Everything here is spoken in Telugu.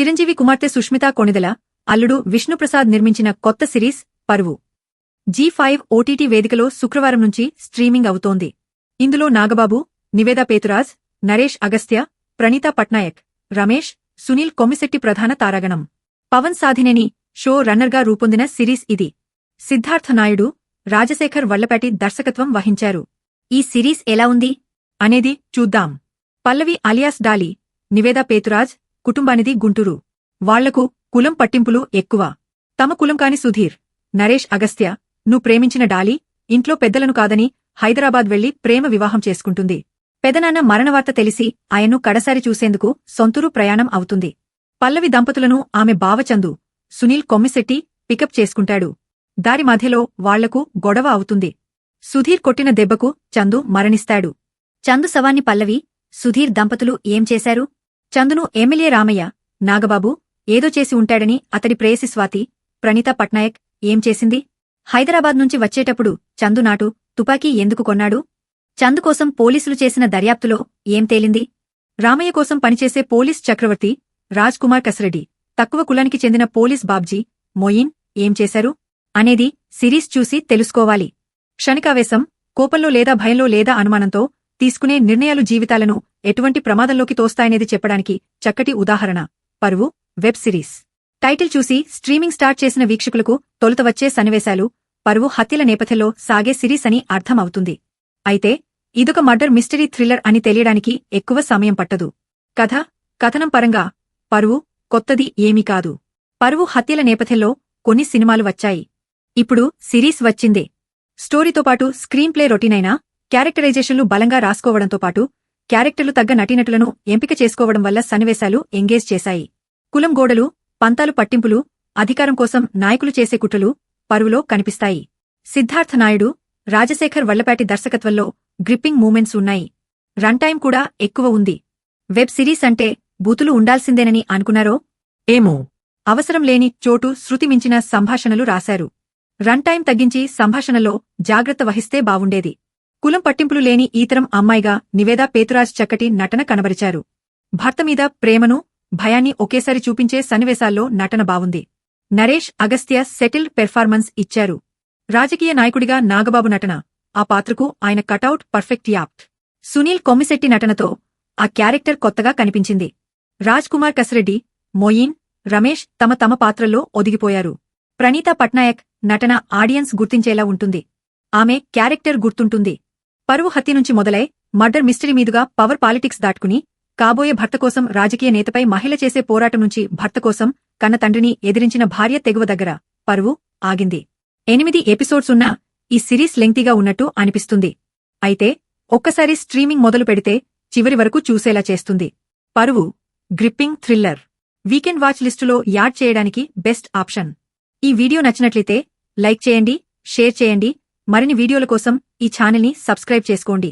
చిరంజీవి కుమార్తె సుష్మితా కొణిదెల అల్లుడు విష్ణుప్రసాద్ నిర్మించిన కొత్త సిరీస్ పరువు. జీ ఫైవ్ ఓటీటీ వేదికలో శుక్రవారం నుంచి స్ట్రీమింగ్ అవుతోంది. ఇందులో నాగబాబు నివేదా పేతురాజ్ నరేష్ అగస్త్య ప్రణీతా పట్నాయక్ రమేష్ సునీల్ కొమ్మిశెట్టి ప్రధాన తారాగణం. పవన్ సాధినేని షో రన్నర్గా రూపొందిన సిరీస్ ఇది. సిద్ధార్థ నాయుడు రాజశేఖర్ వల్లపాటి దర్శకత్వం వహించారు. ఈ సిరీస్ ఎలా ఉంది? అనేది చూద్దాం. పల్లవి అలియాస్ డాలి నివేదా పేతురాజ్ కుటుంబానిది గుంటూరు. వాళ్ళకు కులం పట్టింపులు ఎక్కువ. తమ కులం కాని సుధీర్ నరేష్ అగస్త్య ను ప్రేమించిన డాలి ఇంట్లో పెద్దలను కాదని హైదరాబాద్ వెళ్ళి ప్రేమ వివాహం చేసుకుంటుంది. పెదనాన్న మరణవార్త తెలిసి ఆయన్ను కడసారి చూసేందుకు సొంతూరు ప్రయాణం అవుతుంది. పల్లవి దంపతులను ఆమె బావచందు సునీల్ కొమ్మిశెట్టి పికప్ చేసుకుంటాడు. దారి మధ్యలో వాళ్ళకు గొడవ అవుతుంది. సుధీర్ కొట్టిన దెబ్బకు చందు మరణిస్తాడు. చందు శవాన్ని పల్లవి సుధీర్ దంపతులు ఏం చేశారు? చందును ఎమ్మెల్యే రామయ్య నాగబాబు ఏదో చేసి ఉంటాడని అతడి ప్రేయసి స్వాతి ప్రణీత పట్నాయక్ ఏం చేసింది? హైదరాబాద్ నుంచి వచ్చేటప్పుడు చందు నాటు తుపాకీ ఎందుకు కొన్నాడు? చందు కోసం పోలీసులు చేసిన దర్యాప్తులో ఏం తేలింది? రామయ్య కోసం పనిచేసే పోలీస్ చక్రవర్తి రాజ్ కుమార్ కసరెడ్డి తక్కువ కులానికి చెందిన పోలీస్ బాబ్జీ మొయిన్ ఏం చేశారు? అనేది సిరీస్ చూసి తెలుసుకోవాలి. క్షణికావేశం కోపంలో లేదా భయంలో లేదా అనుమానంతో తీసుకునే నిర్ణయాలు జీవితాలను ఎటువంటి ప్రమాదంలోకి తోస్తాయనేది చెప్పడానికి చక్కటి ఉదాహరణ. Paruvu web series. టైటిల్ చూసి స్ట్రీమింగ్ స్టార్ట్ చేసిన వీక్షకులకు తొలుత వచ్చే సన్నివేశాలు పరువు హత్యల నేపథ్యంలో సాగే సిరీస్ అని అర్థం అవుతుంది అయితే ఇదొక మర్డర్ మిస్టరీ థ్రిల్లర్ అని తెలియడానికి ఎక్కువ సమయం పట్టదు. కథ కథనం పరంగా పరువు కొత్తది ఏమీ కాదు. పరువు హత్యల నేపథ్యంలో కొన్ని సినిమాలు వచ్చాయి. ఇప్పుడు సిరీస్ వచ్చిందే. స్టోరీతో పాటు స్క్రీన్ ప్లే రొటీనైనా క్యారెక్టరైజేషన్లు బలంగా రాసుకోవడంతో పాటు క్యారెక్టర్లు తగ్గ నటీనటులను ఎంపిక చేసుకోవడం వల్ల సన్నివేశాలు ఎంగేజ్ చేశాయి. కులం గోడలు పంతాలు పట్టింపులు అధికారం కోసం నాయకులు చేసే కుట్రలు పరువులో కనిపిస్తాయి. సిద్ధార్థ నాయుడు రాజశేఖర్ వల్లపాటి దర్శకత్వంలో గ్రిప్పింగ్ మూమెంట్స్ ఉన్నాయి. రన్ టైం కూడా ఎక్కువ ఉంది. వెబ్ సిరీస్ అంటే బూతులు ఉండాల్సిందేనని అనుకున్నారో? ఏమో. అవసరం లేని చోటు శృతిమించిన సంభాషణలు రాశారు. రన్ టైం తగ్గించి సంభాషణలో జాగ్రత్త వహిస్తే బావుండేది. కులం పట్టింపులు లేని ఈతరం అమ్మాయిగా నివేదా పేతురాజ్ చక్కటి నటన కనబరిచారు. భర్త మీద ప్రేమను భయాన్ని ఒకేసారి చూపించే సన్నివేశాల్లో నటన బావుంది. నరేష్ అగస్త్య సెటిల్డ్ పెర్ఫార్మన్స్ ఇచ్చారు. రాజకీయ నాయకుడిగా నాగబాబు నటన. ఆ పాత్రకు ఆయన cutout perfect apt. Sunil Kommisetti నటనతో ఆ క్యారెక్టర్ కొత్తగా కనిపించింది. రాజ్ కుమార్ కసిరెడ్డి మొయిన్ రమేష్ తమ తమ పాత్రల్లో ఒదిగిపోయారు. ప్రణీత పట్నాయక్ నటన ఆడియన్స్ గుర్తించేలా ఉంటుంది. ఆమె క్యారెక్టర్ గుర్తుంటుంది. పరువు హత్య నుంచి మొదలై మర్డర్ మిస్టరీ మీదుగా పవర్ పాలిటిక్స్ దాటుకుని కాబోయే భర్త కోసం రాజకీయ నేతపై మహిళ చేసే పోరాటం నుంచి భర్త కోసం కన్న తండ్రిని ఎదిరించిన భార్య తెగువ దగ్గర పరువు ఆగింది. ఎనిమిది ఎపిసోడ్స్ ఉన్న ఈ సిరీస్ లెంగ్తీగా ఉన్నట్టు అనిపిస్తుంది. అయితే ఒక్కసారి స్ట్రీమింగ్ మొదలు పెడితే చివరి వరకు చూసేలా చేస్తుంది. Paruvu gripping thriller. Weekend watch లిస్టులో యాడ్ చేయడానికి బెస్ట్ ఆప్షన్. ఈ వీడియో నచ్చినట్లయితే లైక్ చేయండి షేర్ చేయండి మరిన్ని వీడియోల కోసం ఈ ఛానల్ని సబ్స్క్రైబ్ చేసుకోండి.